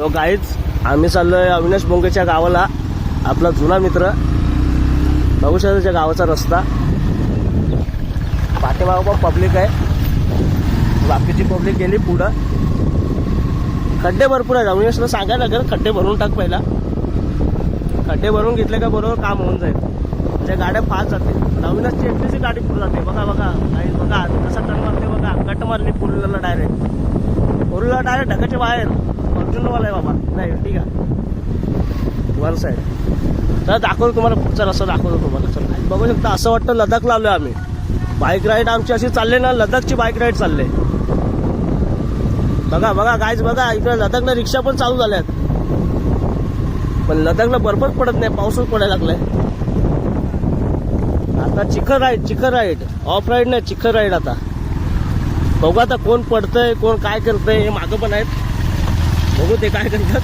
तो गाईच आम्ही चाललोय अविनाश बोंगेच्या गावाला आपला जुना मित्र. बघू शकता त्या गावाचा रस्ता. पाठीमागं पण पब्लिक आहे. बाकीची पब्लिक गेली पुढं. खड्डे भरपूर आहेत. अविनाशला सांगायला लागेल खड्डे भरून टाक पहिला. खड्डे भरून घेतले का बरोबर काम होऊन जाईल. त्या गाड्या फास्ट जाते अविनाशची एकटीची गाडी पुढे जाते. बघा बघा. गाईज बघा. कसा टन मारते बघा. कट मारली फोर डायरेक्ट फोर डायरेक्ट ढगाच्या बाहेर. फॉर्च्युनरवाला आहे बाबा. नाही ठीक आहे. वन साईड तर दाखवतो तुम्हाला पुढचा रस्ता दाखवतो तुम्हाला. चला. बघू शकता असं वाटतं लदाख लावलो आम्ही. बाईक राईड आमची अशी चालले ना लदाखची बाईक राईड चालले. बघा बघा गायच बघा इकडे लदाखला रिक्षा पण चालू झाल्यात. पण लदाखला बर्फच पडत नाही पाऊसच पडायला लागलाय. आता चिखल राईड चिखल राईड ऑफ राईड नाही चिखल राईड आता. बघू आता कोण पडतंय कोण काय करतंय हे मागं पण आहेत. बघू ते काय करतात.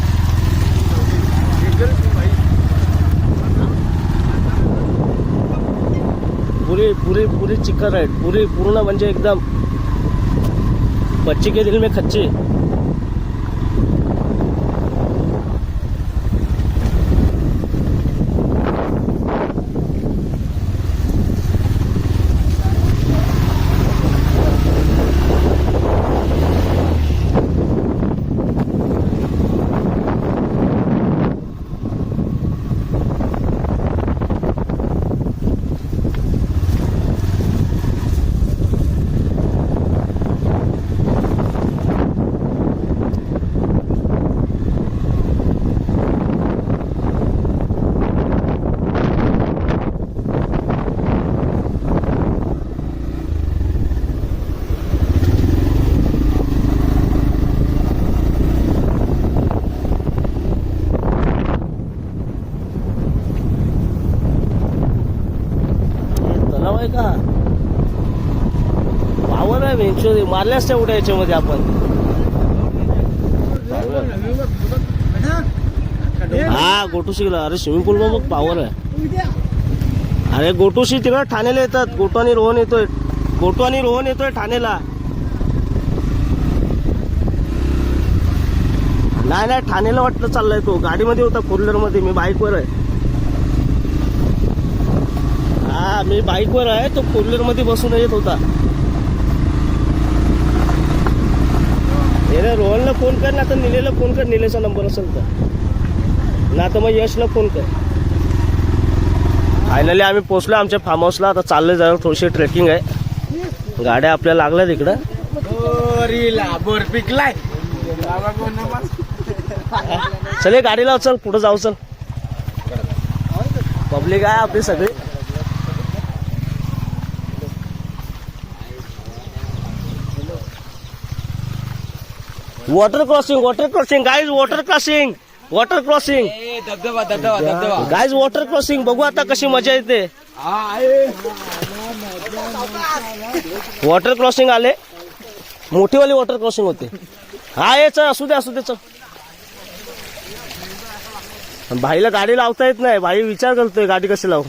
पुरी पुरी पुरी चिकन राईट पुरी पूर्ण म्हणजे एकदम बच्ची के दिल में खच्ची हे तलाव आहे का पावर आहे वेंचुरी तेवढ्या याच्यामध्ये आपण. हा गोटूशीला अरे स्विमिंग पूल मग पावर आहे. अरे गोटूशी तिकडे ठाण्याला येतात. गोटू आणि रोहन येतोय. गोटू आणि रोहन येतोय ठाण्याला. नाही नाही ठाण्याला वाटतं चाललाय तो. गाडीमध्ये होता फोर व्हीलरमध्ये मी बाईकवर आहे. हा मी बाईकवर आहे. तो फोर व्हीलरमध्ये बसून येत होता. रे रोहनला फोन कर ना तर निलेला फोन कर निलेचा नंबर असेल तर. ना तर मग यशला फोन कर. फायनली आम्ही पोहोचलो आमच्या फार्म हाऊसला आता चाललं जरा थोडीशी ट्रेकिंग आहे. गाड्या आपल्या लागल्या तिकडं पिकलाय. चल गाडी लाव चल. पुढे जाऊ चल. पब्लिक आहे आपली सगळी. Water crossing water crossing guys water crossing water crossing धबधबा धबधबा धबधबा. गाईज वॉटर क्रॉसिंग बघू आता कशी मजा येते. वॉटर क्रॉसिंग आले. मोठीवाली वॉटर क्रॉसिंग होते. हा ये चल असू दे असू दे चल. भाईला गाडी लावता येत नाही. भाई विचार करतोय गाडी कशी लावू?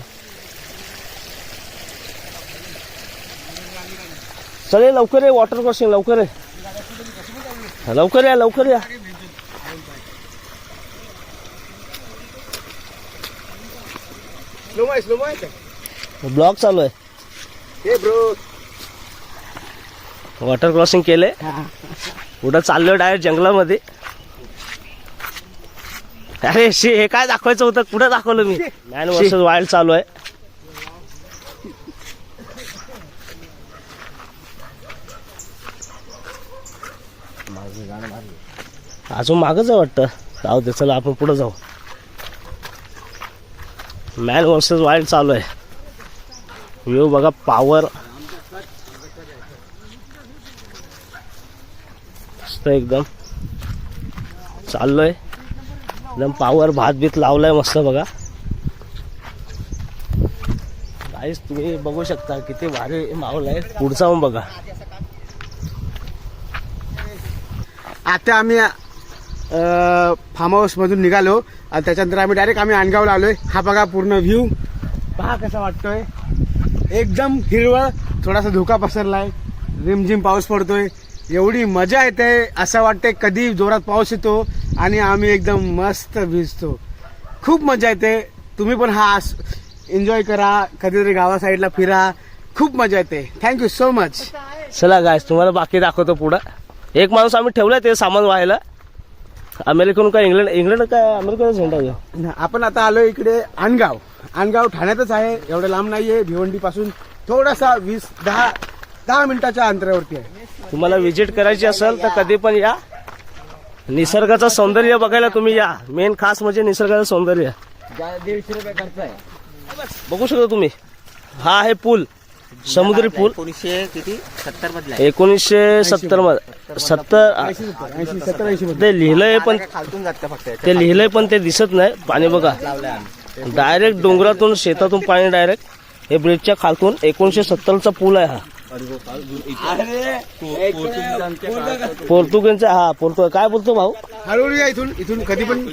चल लवकर ये वॉटर क्रॉसिंग लवकर ये. हा, लवकर या लवकर या. ब्लॉक चालू आहे. हे वॉटर क्रॉसिंग केलंय. पुढं चाललोय डायरेक्ट जंगलामध्ये. अरे शी हे काय दाखवायचं होतं? कुठं दाखवलं मी? मॅन वर्सेस वाईल्ड चालू आहे. अजून मागच आहे वाटतं. जाऊ दे चला आपण पुढं जाऊ. मॅन वर्सेस वाईल्ड चालू आहे. व्ह्यू बघा पॉवर मस्त एकदम. चाललोय. एकदम पावर भात बीत लावलाय मस्त बघा. काहीच तुम्ही बघू शकता किती भारी मावलाय आहे. पुढचा बघा. आता आम्ही फार्म हाऊस मधून निघालो. आणि त्याच्यानंतर आम्ही डायरेक्ट आम्ही आणगावला आलोय. हा बघा पूर्ण व्ह्यू पहा कसा वाटतोय. एकदम हिरवळ थोडासा धोका पसरलाय. रिमझिम पाऊस पडतोय. एवढी मजा येते. असं वाटतंय कधी जोरात पाऊस येतो आणि आम्ही एकदम मस्त भिजतो. खूप मजा येते. तुम्ही पण हा एन्जॉय करा. कधीतरी गावा साईडला फिरा. खूप मजा येते. थँक्यू सो मच चला गायस तुम्हाला बाकी दाखवतो पुढं. एक माणूस आम्ही ठेवला ते सामान व्हायला. अमेरिकन का इंग्लंड इंग्लंड काय अमेरिकेचा झेंडा आहे? आपण आता आलो इकडे आणगाव. आणगाव ठाण्यातच आहे एवढं लांब नाहीये भिवंडी पासून थोडासा वीस दहा दहा मिनिटाच्या अंतरावरती आहे. तुम्हाला व्हिजिट करायची असेल तर कधी पण या. निसर्गाचं सौंदर्य बघायला तुम्ही या. मेन खास म्हणजे निसर्गाचं सौंदर्य. दीडशे रुपये खर्च आहे. बघू शकता तुम्ही. हा आहे पूल. समुद्री पूल? एकोणीसशे किती? सत्तर मधला एकोणीसशे सत्तरमध्ये सत्तर ऐंशी सत्तर ऐंशी ते लिहिलंय पण खालतून जातं फक्त? ते लिहिलंय पण ते दिसत नाही. पाणी बघा. लावलंय आम्ही डायरेक्ट डोंगरातून शेतातून पाणी डायरेक्ट हे ब्रिजच्या खालतून एकोणीशे सत्तरचा पूल आहे हा. पोर्तुगीजचा हा पोर्तुग काय बोलतो भाऊ? हळूहळू या इथून इथून कधी पण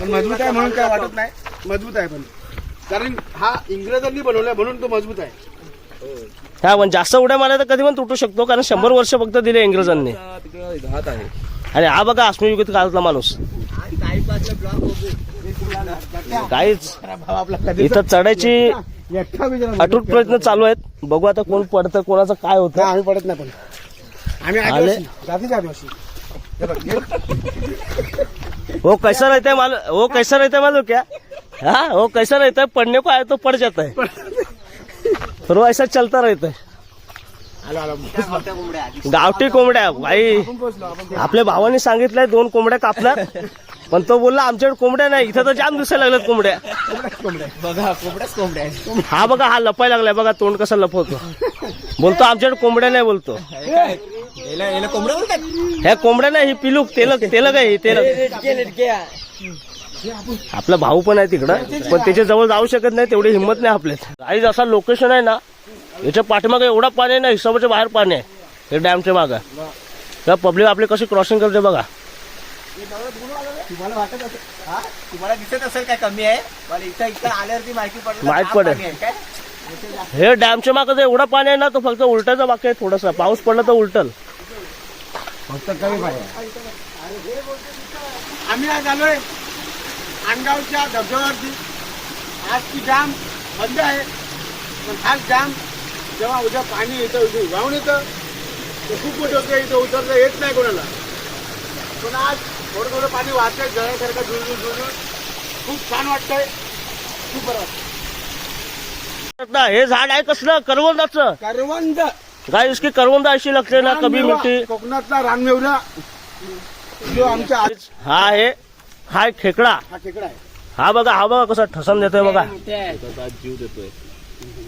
पण मजबूत आहे म्हणून काय वाटत नाही. मजबूत आहे पण. कारण हा इंग्रजांनी बनवलाय म्हणून तो मजबूत आहे. हा पण जास्त उड्या मारल्या तर कधी पण तुटू शकतो कारण शंभर वर्ष फक्त दिले इंग्रजांनी. आहे. आणि हा बघा अश्मयुगीत काळातला माणूस. काहीच. इथं चढायची अटूट प्रयत्न चालू आहेत. बघू आता कोण पडतं कोणाचं काय होतं. आम्ही पडत नाही पण. आम्ही हे हे- कैसा रहता है मालूम वो कैसा रहता है मालूम क्या? हाँ वो कैसा रहता है? पढ़ने को आए तो पड़ जाता है वो ऐसा चलता रहता है। आलो गावठी कोंबड्या भाई। आपल्या भावाने सांगितलंय दोन कोंबड्या कापणार. पण तो बोलला आमच्याकडे कोंबड्या नाही इथं तर जाम दिसायला लागल्यात कोंबड्या. बघा कोंबड्याच कोंबड्या. हा बघा हा लपाय लागलाय. बघा तोंड कसं लपवतो. बोलतो आमच्याकडे कोंबड्या नाही बोलतो. ह्या कोंबड्या नाही ही पिलूक तेलक तेलक आहे तेलक आपला भाऊ पण आहे तिकडं पण त्याच्याजवळ जाऊ शकत नाही तेवढी हिंमत नाही आपल्यात काही असा लोकेशन आहे ना याच्या पाठीमागे एवढा पाणी आहे ना हिशोबाच्या बाहेर पाणी आहे हे डॅमच्या मागं. तर पब्लिक आपली कशी क्रॉसिंग करते बघा. तुम्हाला वाटत असेल? तुम्हाला दिसत असेल काय कमी आहे? पण इथं इथं आल्यावरती माहिती पडेल माहीत हा पडेल. पाणी हे डॅमच्या मागं एवढा पाणी आहे ना तो फक्त उलटायचा बाकी आहे थोडासा. पाऊस पडला तर उलटल. फक्त कमी पाहिजे आम्ही आज आलोय. आणगावच्या धबधब्यावरती आजची डॅम बंद आहे. पण हाच डॅम जेव्हा उद्या पाणी येतं इथे वाहून येतं ते खूप मोठं होतं इथं उतरता येत नाही कोणाला. पण आज थोडं थोडं पाणी वाहतंय जळ्यासारखं जुळजूळ जुळजूळ खूप छान वाटतंय. खूप बरं वाटतं हे झाड आहे कसलं? करवंदाचं. करवंद. गाय इसकी करवंद अशी लागते ना रानमेवा, मिठी कोकणातला रानमेवला जो आमच्या आज हा आहे. हा खेकडा. हा खेकडा आहे. हा बघा हा बघा कसा ठसन देतोय बघा. जीव देतोय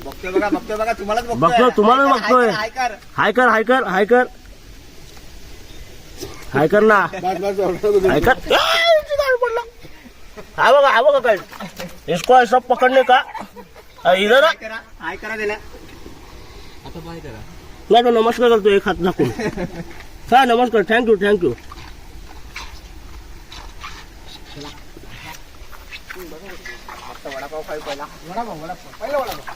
बघतोय बघा बघतोय बघा तुम्हालाच बघतोय. बघतोय, तुम्हाला हाय कर, बघतोय. हाय कर, हाय कर हाय कर हाय कर हाय कर ना बस. बस एवढं हाय कर हा बघा हा बघा काय. इसको ऐसा पकडणे का? अ, इधर आ. हाय करा. नाही तो नमस्कार करतो एक हात दाखवून हा नमस्कार. थँक्यू थँक्यू वडापाव खाऊ पहिला वडापाव वडापाव पहिला वडापाव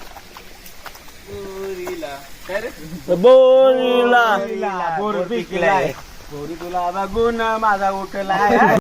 पुरीला. काय रे? पिकलाय बोरी तुला बघून माझा उठलाय